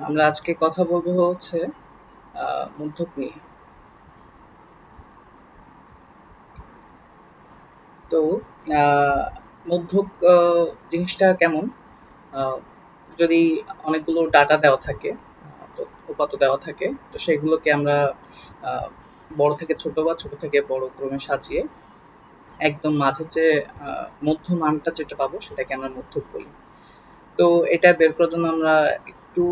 আমরা আজকে কথা বলব হচ্ছে মধ্যক নিয়ে। তো মধ্যক জিনিসটা কেমন? যদি অনেকগুলো ডাটা দেওয়া থাকে আহ, তো উপাত্ত দেওয়া থাকে তো সেগুলোকে আমরা বড় থেকে ছোট বা ছোট থেকে বড় ক্রমে সাজিয়ে একদম মাঝে যে আহ, মধ্য মানটা যেটা পাবো সেটাকে আমরা মধ্যক বলি। তো এটা বের করার জন্য আমরা একটু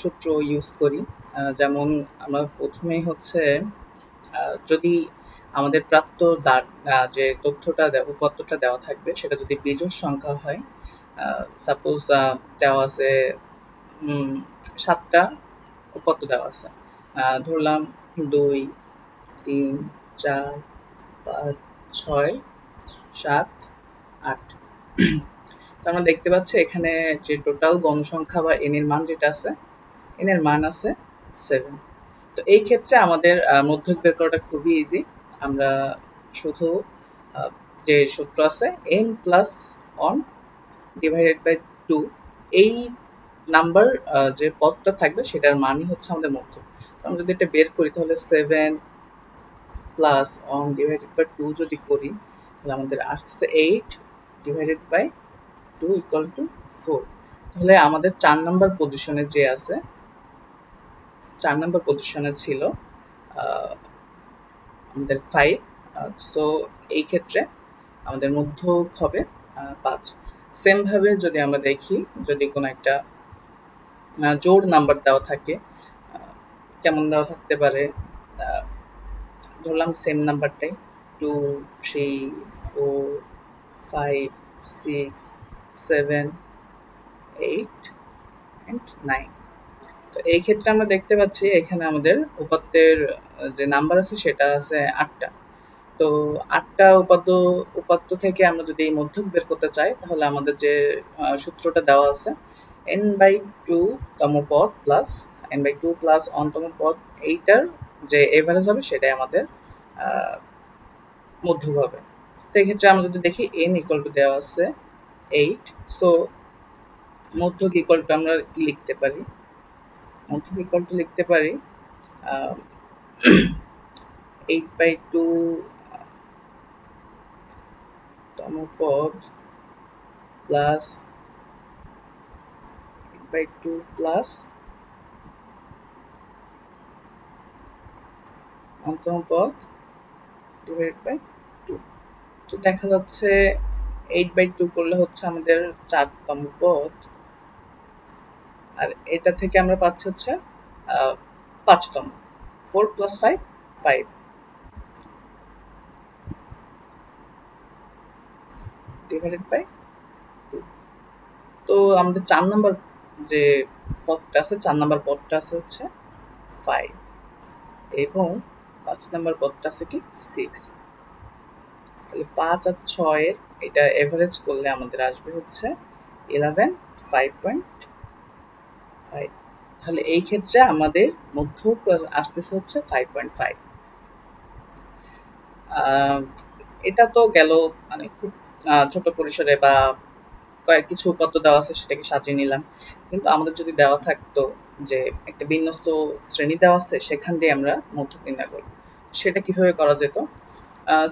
সূত্র ইউজ করি। যেমন আমরা প্রথমেই হচ্ছে যদি আমাদের প্রাপ্ত যে তথ্যটা উপাত্তটা দেওয়া থাকবে, সেটা যদি বিজোড় সংখ্যা হয় সাপোজ দেওয়া আছে সাতটা উপাত্ত দেওয়া আছে। ধরলাম দুই, তিন, চার, পাঁচ, ছয়, সাত, আট। আমরা দেখতে পাচ্ছি এখানে যে টোটাল গণসংখ্যা বা এন এর মান যেটা আছে এন এর মান আছে সেভেন তো এই ক্ষেত্রে আমাদের মধ্যক বের করাটা খুবই ইজি আমরা শুধু যে সূত্র আছে N plus one divided by two এই নাম্বার যে পদটা থাকবে সেটার মানই হচ্ছে আমাদের মধ্যক। আমরা যদি এটা বের করি, তাহলে seven plus one divided by two যদি করি, তাহলে আমাদের আসছে eight divided by two equal to four তাহলে আমাদের চার নাম্বার পজিশনে যে আছে, চার নাম্বার পজিশনে ছিল আমাদের ফাইভ সো এই ক্ষেত্রে আমাদের মধ্যক হবে পাঁচ। সেম ভাবে যদি আমরা দেখি, যদি কোনো একটা জোড় নাম্বার দেওয়া থাকে কেমন দেওয়া থাকতে পারে ধরলাম same নাম্বারটাই two three four five six seven eight and nine তো এই ক্ষেত্রে আমরা দেখতে পাচ্ছি এখানে আমাদের উপাত্তের যে নাম্বার আছে সেটা আছে আটটা। তো আটটা উপাত্ত উপাত্ত থেকে আমরা যদি এই মধ্যক বের করতে চাই, তাহলে আমাদের যে সূত্রটা দেওয়া আছে এন বাই টু তম পদ plus N by two plus অনতম পদ, এইটার যে এভারেজ হবে সেটাই আমাদের মধ্যক হবে। তো এক্ষেত্রে আমরা যদি দেখি এন ইকুয়াল টু দেওয়া আছে এইট সো মধ্যক ইকুয়াল টু আমরা লিখতে পারি? মধ্যক ইকুয়াল টু লিখতে পারি এইট বাই টু তম পদ plus eight by two plus অন্তম পদ ডিভাইডেড বাই টু তো দেখা যাচ্ছে এইট বাই টু করলে হচ্ছে আমাদের চারতম পদ। আর এটা থেকে আমরা পাচ্ছি হচ্ছে পাঁচতম four plus five five divided by two তো আমাদের চার নাম্বার যে পদটা আছে, চার নাম্বার পদটা আছে হচ্ছে ফাইভ এবং পাঁচ নাম্বার পদটা আছে কি সিক্স তাহলে পাঁচ আর ছয়ের এটা এভারেজ করলে আমাদের আসবে হচ্ছে ইলেভেন ফাইভ পয়েন্ট ফাইভ তাহলে এই ক্ষেত্রে আমাদের মধ্য আসতেছে হচ্ছে ফাইভ পয়েন্ট ফাইভ এটা তো গেল মানে খুব ছোট পরিসরে বা কয়েক কিছু উপাত্ত দেওয়া আছে সেটাকে সাজিয়ে নিলাম। কিন্তু আমাদের যদি দেওয়া থাকতো যে একটা বিন্যস্ত শ্রেণি দেওয়া আছে, সেখান দিয়ে আমরা মধ্যক নির্ণয় করব। সেটা কীভাবে করা যেত?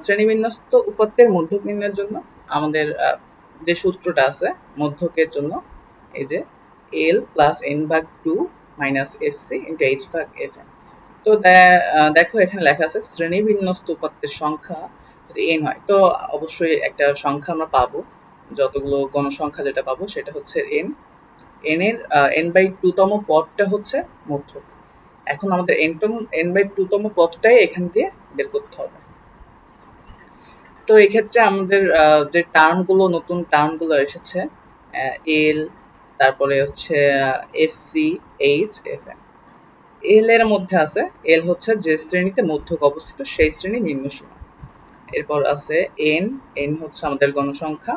শ্রেণি বিন্যস্ত উপাত্তের মধ্যক নির্ণয়ের জন্য আমাদের যে সূত্রটা আছে মধ্যকের জন্য, এই যে এল প্লাস এন ভাগ two minus F C into H ভাগ এফ এন তো দেখো এখানে লেখা আছে শ্রেণি বিন্যস্ত উপাত্তের সংখ্যা যদি এন হয়, তো অবশ্যই একটা সংখ্যা আমরা পাবো। যতগুলো গণসংখ্যা যেটা পাবো সেটা হচ্ছে এন এন এর এন বাই টু তম পদটা হচ্ছে মধ্যক। এখন আমাদের এন টম এন বাই টু তম পদটাই এখান দিয়ে বের করতে হবে। তো এক্ষেত্রে আমাদের যে টার্মগুলো, নতুন টার্মগুলো এসেছে এল, তারপরে হচ্ছে F, C, H, F, M. L এর মধ্যে আছে, এল হচ্ছে যে শ্রেণীতে মধ্যক অবস্থিত, সেই শ্রেণি নিম্ন সীমা। এরপর আছে এন এন হচ্ছে আমাদের গণসংখ্যা,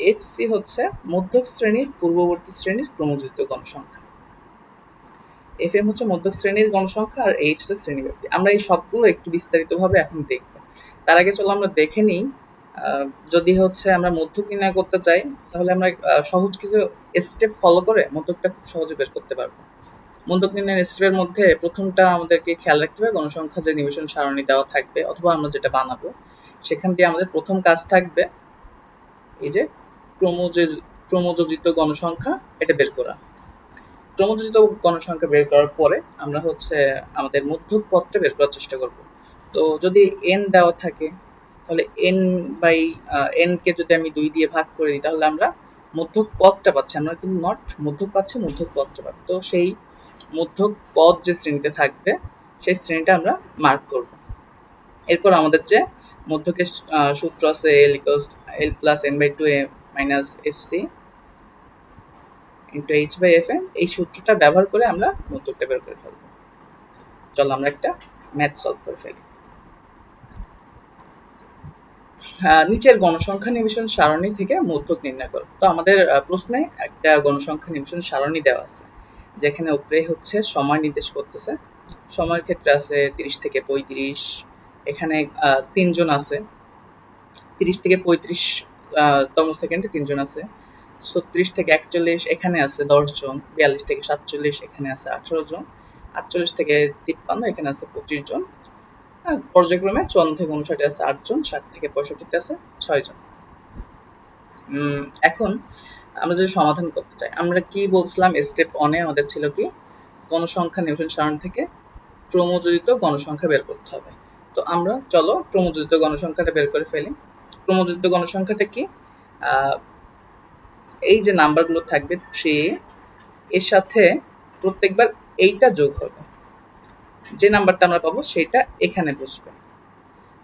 এফ, সি হচ্ছে মধ্যক শ্রেণির পূর্ববর্তী শ্রেণির ক্রমযুক্ত গণসংখ্যা। এফ, এম হচ্ছে মধ্যক শ্রেণির গণসংখ্যা আর এইচ হচ্ছে শ্রেণীব্যাপ্তি। আমরা এই সবগুলো একটু বিস্তারিতভাবে এখন দেখব। তার আগে চলো আমরা দেখে নিই যদি হচ্ছে আমরা মধ্যক নির্ণয় করতে চাই, তাহলে আমরা সহজ কিছু স্টেপ ফলো করে মধ্যকটা খুব সহজে বের করতে পারব। মধ্যক নির্ণয়ের স্টেপের মধ্যে প্রথমটা আমাদেরকে খেয়াল রাখতে হবে গণসংখ্যা যে নিবেশন সারণী দেওয়া থাকবে, অথবা আমরা যেটা বানাবো, সেখান দিয়ে আমাদের প্রথম কাজ থাকবে, এই যে ক্রমযোজ ক্রমযোজিত গণসংখ্যা, এটা বের করা। ক্রমযোজিত গণসংখ্যা বের করার পরে আমরা হচ্ছে আমাদের মধ্যক পথটা বের করার চেষ্টা করব। তো যদি এন দেওয়া থাকে, তাহলে এন বাই এন কে যদি আমি দুই দিয়ে ভাগ করে দিই, তাহলে আমরা মধ্যক পদটা পাচ্ছি। আমরা কিন্তু নট মধ্যক পাচ্ছি, মধ্যক পদটা পাচ্ছি। তো সেই মধ্যক পদ যে শ্রেণীতে থাকবে, সেই শ্রেণীটা আমরা মার্ক করব। এরপর আমাদের যে মধ্যকের সূত্র আছে L equals L plus N by two A minus F C into H by F M এই সূত্রটা ব্যবহার করে আমরা মধ্যকটা বের করে ফেলব। চলো আমরা একটা ম্যাথ সলভ করে ফেলি। নিচের গণসংখ্যা নিবেশন সারণী থেকে মধ্যক নির্ণয় করো। তো আমাদের প্রশ্নে একটা গণসংখ্যা নিবেশন সারণী দেওয়া আছে, যেখানে উপরে হচ্ছে সময় নির্দেশ করতেছে। সময়ের ক্ষেত্রে আছে তিরিশ থেকে পঁয়ত্রিশ, এখানে তিনজন আছে। তিরিশ থেকে পঁয়ত্রিশ তম সেকেন্ডে তিনজন আছে। ছত্রিশ থেকে একচল্লিশ, এখানে আছে দশ জন বিয়াল্লিশ থেকে সাতচল্লিশ, এখানে আছে আঠারো জন। আটচল্লিশ থেকে তিপ্পান্ন, এখানে আছে পঁচিশ জন। পর্যায়ক্রমে চুয়ান্ন থেকে উনষাটে আছে আটজন ষাট থেকে পঁয়ষট্টিতে আছে, ছয় জন। এখন আমরা যদি সমাধান করতে চাই, আমরা কি বলছিলাম স্টেপ অনে আমাদের ছিল কি, গণসংখ্যা নিউটন সারণ থেকে ক্রমযোজিত গণসংখ্যা বের করতে হবে। তো আমরা, চলো, ক্রমযোজিত গণসংখ্যাটা বের করে ফেলি। ক্রমযোজিত গণসংখ্যাটা কি? এই যে নাম্বারগুলো থাকবে থ্রি এর সাথে প্রত্যেকবার এইটা যোগ হবে। যে নাম্বারটা আমরা পাবো সেটা এখানে বসবে।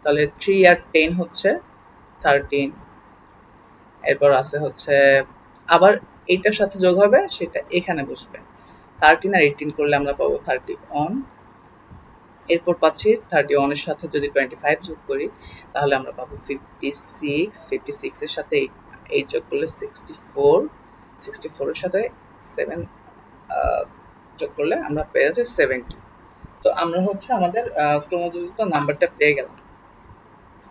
তাহলে থ্রি আর টেন হচ্ছে থার্টিন এরপর আছে হচ্ছে, আবার এইটার সাথে যোগ হবে, সেটা এখানে বসবে। থার্টিন আর এইটিন করলে আমরা পাবো থার্টি ওয়ান এরপর পাচ্ছি থার্টি ওয়ানের সাথে যদি টোয়েন্টি ফাইভ যোগ করি, তাহলে আমরা পাবো ফিফটি সিক্স ফিফটি সিক্সের সাথে এইট যোগ করলে সিক্সটি ফোর সিক্সটি ফোরের সাথে সেভেন যোগ করলে আমরা পেয়ে যাচ্ছি সেভেন্টি তো আমরা হচ্ছে আমাদের আহ, ক্রমযোজিত নাম্বারটা পেয়ে গেলাম।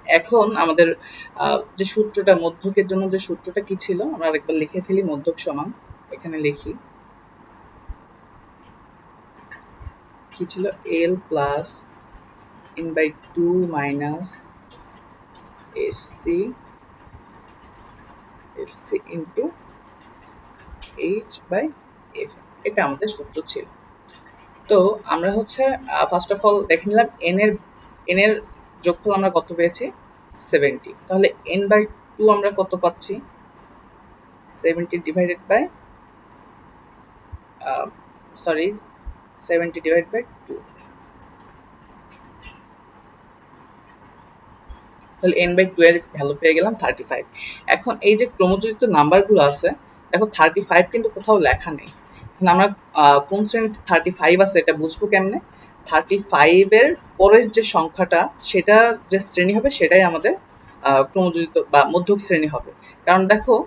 এখন আমাদের যে সূত্রটা মধ্যকের জন্য যে সূত্রটা কি ছিল আমরা আরেকবার লিখে ফেলি মধ্যক সমান এখানে লিখি। কি ছিল? L plus N by two minus F C F C into H by F এটা আমাদের সূত্র ছিল। তো আমরা হচ্ছে ফার্স্ট অফ অল দেখে নিলাম এন এর এন এর যোগফল আমরা কত পেয়েছি? সেভেন্টি তাহলে এন বাই টু আমরা কত পাচ্ছি? Seventy divided by sorry seventy divide by two তাহলে এন বাই টু এর ভ্যালু পেয়ে গেলাম থার্টি ফাইভ এখন এই যে ক্রমযোজিত নাম্বারগুলো আছে, দেখো থার্টি ফাইভ কিন্তু কোথাও লেখা নেই। আমরা কোন শ্রেণীতে থার্টি ফাইভ আছে এটা বুঝব কেমনে? থার্টি ফাইভের পরের যে সংখ্যাটা, সেটা যে শ্রেণি হবে সেটাই আমাদের ক্রমযোজিত বা মধ্যক শ্রেণি হবে। কারণ দেখো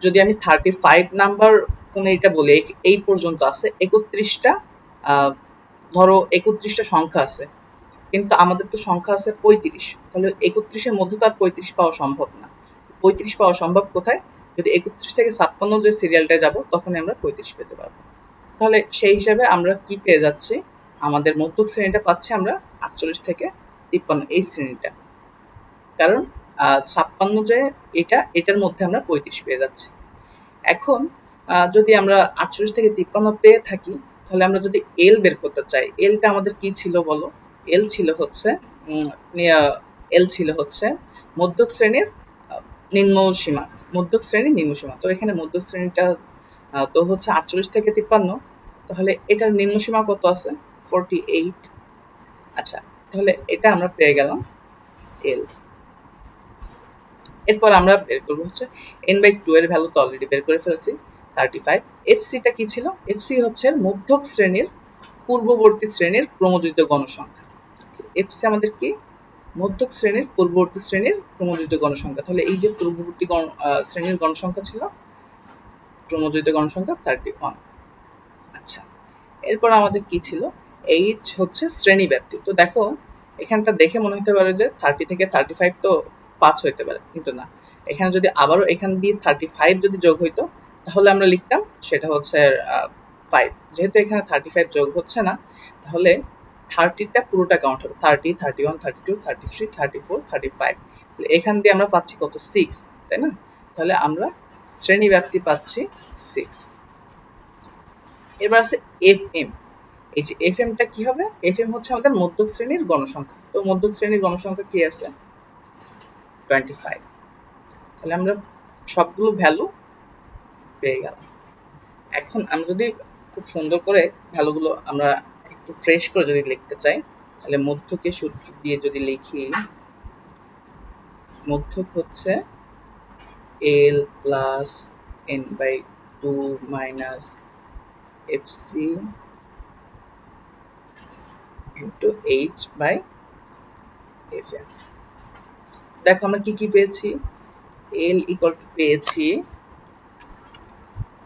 যদি আমি থার্টি ফাইভ নাম্বার কোন এটা বলি, এই- পর্যন্ত আছে, একত্রিশটা ধরো একত্রিশটা সংখ্যা আছে। কিন্তু আমাদের তো সংখ্যা আছে পঁয়ত্রিশ, তাহলে একত্রিশের মধ্যে তো আর পঁয়ত্রিশ পাওয়া সম্ভব না। পঁয়ত্রিশ পাওয়া সম্ভব কোথায়? যদি একত্রিশ থেকে ছাপ্পান্ন যে সিরিয়ালটায় যাব তখন আমরা পঁয়ত্রিশ পেতে পারব। তাহলে সেই হিসাবে আমরা কি পেয়ে যাচ্ছি? আমাদের মধ্যক শ্রেণীটা পাচ্ছি আমরা আটচল্লিশ থেকে তিপ্পান্ন এই শ্রেণীটা। কারণ ছাপ্পান্ন যে এটা, এটার মধ্যে আমরা পঁয়ত্রিশ পেয়ে যাচ্ছি। এখন যদি আমরা আটচল্লিশ থেকে তিপ্পান্ন পেয়ে থাকি, তাহলে আমরা যদি এল বের করতে চাই এলটা আমাদের কি ছিল বলো? এল ছিল হচ্ছে এল ছিল হচ্ছে মধ্যক শ্রেণির নিম্ন সীমা মধ্যক শ্রেণির নিম্ন সীমা তো এখানে মধ্যক শ্রেণীটা তো হচ্ছে আটচল্লিশ থেকে তিপ্পান্ন। তাহলে এটার নিম্ন সীমা কত আছে? ফোরটি এইট আচ্ছা তাহলে এটা আমরা পেয়ে গেলাম এল এরপর আমরা বের করব হচ্ছে এন বাই টু এর ভ্যালু তো অলরেডি বের করে ফেলেছি থার্টি ফাইভ এফসিটা কি ছিল? এফসি হচ্ছে মধ্যক শ্রেণির পূর্ববর্তী শ্রেণির ক্রমযোজিত গণসংখ্যা। এফসি আমাদের কি? মধ্যক শ্রেণির, পূর্ববর্তী শ্রেণির ক্রমযোজিত গণসংখ্যা। তাহলে এই যে পূর্ববর্তী গণ শ্রেণির গণসংখ্যা ছিল, ক্রমযোজিত গণসংখ্যা থার্টি ওয়ান আচ্ছা এরপর আমাদের কি ছিল? এইচ হচ্ছে শ্রেণি ব্যাপ্তি তো দেখো, এখানটা দেখে মনে হতে পারে যে থার্টি থেকে থার্টি ফাইভ তো পাঁচ হইতে পারে, কিন্তু না। এখানে যদি আবারও এখান দিয়ে থার্টি ফাইভ যদি যোগ হইতো, তাহলে আমরা লিখতাম সেটা হচ্ছে ফাইভ যেহেতু এখানে থার্টি ফাইভ যোগ হচ্ছে না, তাহলে থার্টিটা পুরোটা কাউন্ট হবে। Thirty thirty one thirty two thirty three thirty four thirty five তাহলে এখান দিয়ে আমরা পাচ্ছি কত? সিক্স তাই না? তাহলে আমরা শ্রেণি ব্যাপ্তি পাচ্ছি সিক্স এবার আছে এফ এম এই যে এফ এমটা কি হবে? এফ এম হচ্ছে আমাদের মধ্যক শ্রেণির গণসংখ্যা। তো মধ্যক শ্রেণির গণসংখ্যা কি আছে? টোয়েন্টি ফাইভ তাহলে আমরা সবগুলো ভ্যালু পেয়ে গেলাম। এখন আমরা যদি খুব সুন্দর করে ভ্যালুগুলো আমরা একটু ফ্রেশ করে যদি লিখতে চাই, তাহলে মধ্যকে সূত্র দিয়ে যদি লিখি, মধ্যক হচ্ছে L plus N by two minus F C into H by F দেখো আমরা কি কি পেয়েছি? এল ইকুয়াল টু পেয়েছি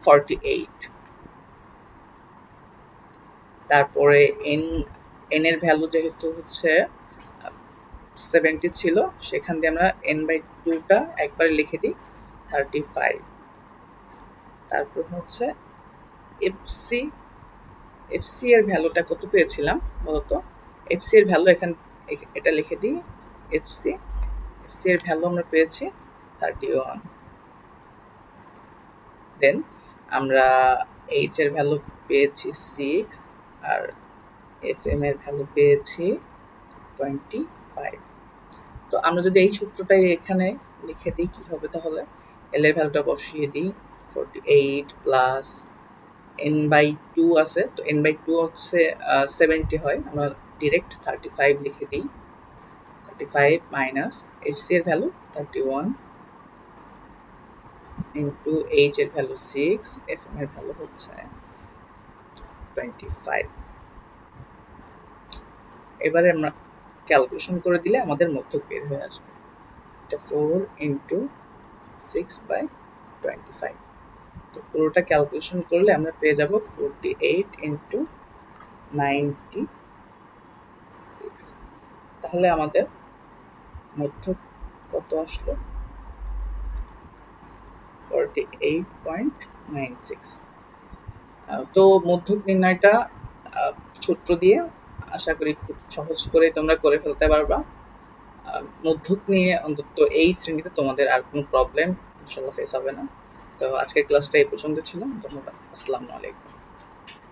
ফর্টি এইট তারপরে এন এন এর ভ্যালু যেহেতু হচ্ছে সেভেন্টি ছিল, সেখান দিয়ে আমরা এন বাই টুটা একবারে লিখে দিই থার্টি ফাইভ তারপর হচ্ছে এফসি এফসি এর ভ্যালুটা কত পেয়েছিলাম বলতো? এফসি এর ভ্যালু এখান, এটা লিখে দিই এফসি এফসি এর ভ্যালু আমরা পেয়েছি থার্টি ওয়ান দেন আমরা এইচ এর ভ্যালু পেয়েছি সিক্স আর এফ এম এর ভ্যালু পেয়েছি টোয়েন্টি ফাইভ তো আমরা যদি এই সূত্রটাই এখানে লিখে দিই কী হবে তাহলে? এল এর ভ্যালুটা বসিয়ে দিই forty eight plus N by two আছে। তো এন বাই টু হচ্ছে সেভেন্টি হয়। আমরা ডিরেক্ট থার্টি ফাইভ লিখে দিই। Thirty five minus F C এর value thirty one into H এর ভ্যালু সিক্স এফ এম এর ভ্যালু হচ্ছে এবারে আমরা ক্যালকুলেশন করে দিলে আমাদের মধ্যক বের হয়ে আসবে। এটা four into six by twenty five তো পুরোটা ক্যালকুলেশন করলে আমরা পেয়ে যাব forty eight into ninety six তাহলে আমাদের মধ্যক কত আসলো? Forty eight point nine six তো মধ্যক নির্ণয়টা সূত্র দিয়ে আশা করি খুব সহজ করে তোমরা করে ফেলতে পারবা। মধ্যক নিয়ে অন্তত এই শ্রেণীতে তোমাদের আর কোনো প্রবলেম ইনশাল্লাহ ফেস হবে না। তো আজকের ক্লাসটা এই পর্যন্ত ছিল। ধন্যবাদ। আসসালামু আলাইকুম।